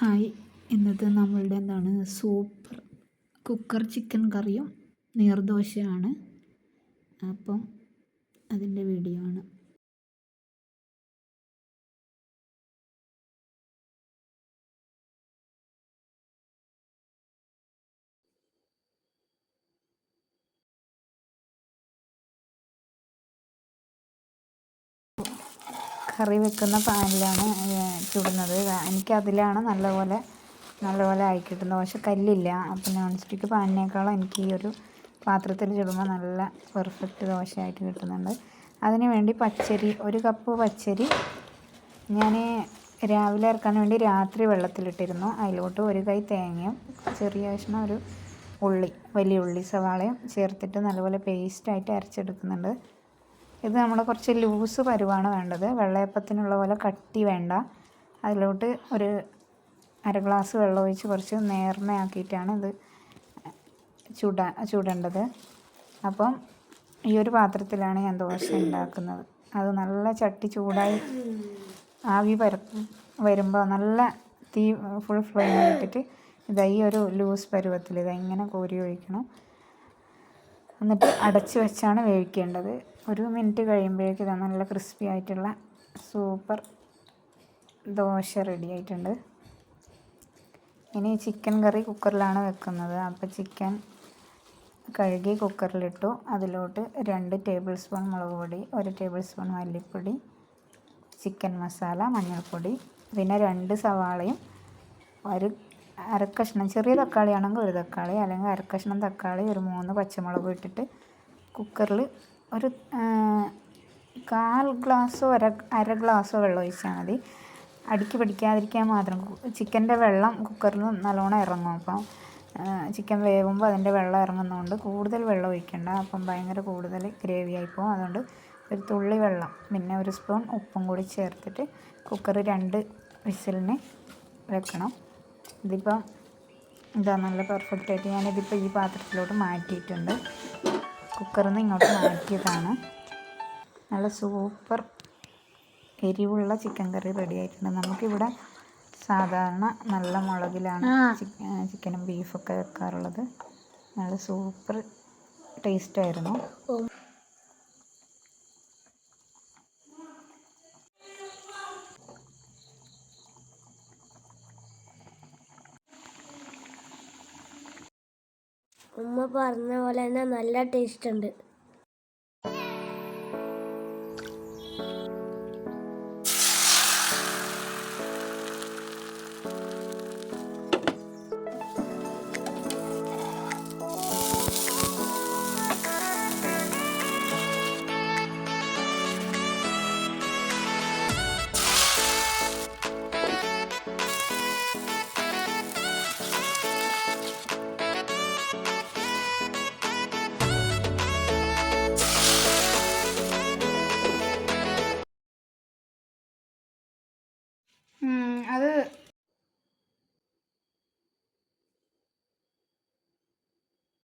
Hi. ഇന്നത്തെ നമ്മളുടെ എന്താണ്? സൂപ്പർ കുക്കർ ചിക്കൻ കറിയും നീർദോശയാണ് അപ്പം അതിന്റെ വീഡിയോ ആണ്. കറി വെക്കുന്ന പാനിലാണ് ചുടുന്നത്. എനിക്കതിലാണ് നല്ലപോലെ നല്ലപോലെ ആയി കിട്ടുന്നത്. പക്ഷെ കല്ലില്ല. അപ്പം നോൺ സ്റ്റിക്ക് പാനിനേക്കാളും എനിക്ക് ഈ ഒരു പാത്രത്തിൽ ചുടുമ്പോൾ നല്ല പെർഫെക്റ്റ് ദോശയായിട്ട് കിട്ടുന്നുണ്ട്. അതിന് വേണ്ടി പച്ചരി ഒരു കപ്പ് പച്ചരി ഞാൻ രാവിലെ ഇറക്കാൻ വേണ്ടി രാത്രി വെള്ളത്തിലിട്ടിരുന്നു. അതിലോട്ട് ഒരു കൈ തേങ്ങയും ചെറിയ കഷ്ണം ഒരു ഉള്ളി വലിയ ഉള്ളി സവാളയും ചേർത്തിട്ട് നല്ലപോലെ പേസ്റ്റായിട്ട് അരച്ചെടുക്കുന്നുണ്ട്. ഇത് നമ്മൾ കുറച്ച് ലൂസ് പരുവാണ് വേണ്ടത്. വെള്ളയപ്പത്തിനുള്ള പോലെ കട്ടി വേണ്ട. അതിലോട്ട് ഒരു അര ഗ്ലാസ് വെള്ളം ഒഴിച്ച് കുറച്ച് നേർമയാക്കിയിട്ടാണ് ഇത് ചൂടാ ചുടേണ്ടത്. അപ്പം ഈ ഒരു പാത്രത്തിലാണ് ഞാൻ ദോശ ഉണ്ടാക്കുന്നത്. അത് നല്ല ചട്ടി ചൂടായി ആവി പര വരുമ്പോൾ നല്ല തീ ഫുൾ ഫ്ലെയിമിൽ ഇട്ടിട്ട് ഇതായി ഒരു ലൂസ് പരുവത്തിൽ ഇതാ ഇങ്ങനെ കോരി ഒഴിക്കണം. എന്നിട്ട് അടച്ച് വെച്ചാണ് വേവിക്കേണ്ടത്. ഒരു മിനിറ്റ് കഴിയുമ്പോഴേക്കും ഇതാ നല്ല ക്രിസ്പി ആയിട്ടുള്ള സൂപ്പർ ദോശ റെഡി ആയിട്ടുണ്ട്. ഇനി ചിക്കൻ കറി കുക്കറിലാണ് വെക്കുന്നത്. അപ്പോൾ ചിക്കൻ കഴുകി കുക്കറിലിട്ടു അതിലോട്ട് രണ്ട് ടേബിൾ സ്പൂൺ മുളക് പൊടി ഒരു ടേബിൾ സ്പൂൺ മല്ലിപ്പൊടി ചിക്കൻ മസാല മഞ്ഞൾപ്പൊടി പിന്നെ രണ്ട് സവാളയും ഒരു അരക്കഷ്ണം ചെറിയ തക്കാളി ആണെങ്കിൽ ഒരു തക്കാളി അല്ലെങ്കിൽ അരക്കഷ്ണം തക്കാളി ഒരു മൂന്ന് പച്ചമുളക് ഇട്ടിട്ട് കുക്കറിൽ ഒരു കാൽ ഗ്ലാസ്സോ അര അര ഗ്ലാസ്സോ വെള്ളം ഒഴിച്ചാൽ മതി. അടുക്കി പിടിക്കാതിരിക്കാൻ മാത്രം ചിക്കന്റെ വെള്ളം കുക്കറിൽ നല്ലോണം ഇറങ്ങും. അപ്പം ചിക്കൻ വേവുമ്പോൾ അതിന്റെ വെള്ളം ഇറങ്ങുന്നതുകൊണ്ട് കൂടുതൽ വെള്ളം ഒഴിക്കണ്ട. അപ്പം ഭയങ്കര കൂടുതൽ ഗ്രേവി ആയിപ്പോവും. അതുകൊണ്ട് ഒരു തുള്ളി വെള്ളം പിന്നെ ഒരു സ്പൂൺ ഉപ്പും കൂടി ചേർത്തിട്ട് കുക്കർ രണ്ട് വിസിലിന് വെക്കണം. ഇതിപ്പം ഇതാ നല്ല പെർഫെക്റ്റ് ആയിട്ട് ഞാനിതിപ്പോൾ ഈ പാത്രത്തിലോട്ട് മാറ്റിയിട്ടുണ്ട്. കുക്കറിൽ നിന്ന് ഇങ്ങോട്ട് മാറ്റിയതാണ്. നല്ല സൂപ്പർ എരിവുള്ള ചിക്കൻ കറി റെഡി ആയിട്ടുണ്ട്. നമുക്കിവിടെ സാധാരണ നല്ല മുളകിലാണ് ചിക്കനും ബീഫൊക്കെ വെക്കാറുള്ളത്. നല്ല സൂപ്പർ ടേസ്റ്റ് ആയിരുന്നു. ഉമ്മ പറഞ്ഞ പോലെ തന്നെ നല്ല ടേസ്റ്റ് ഉണ്ട്. അത്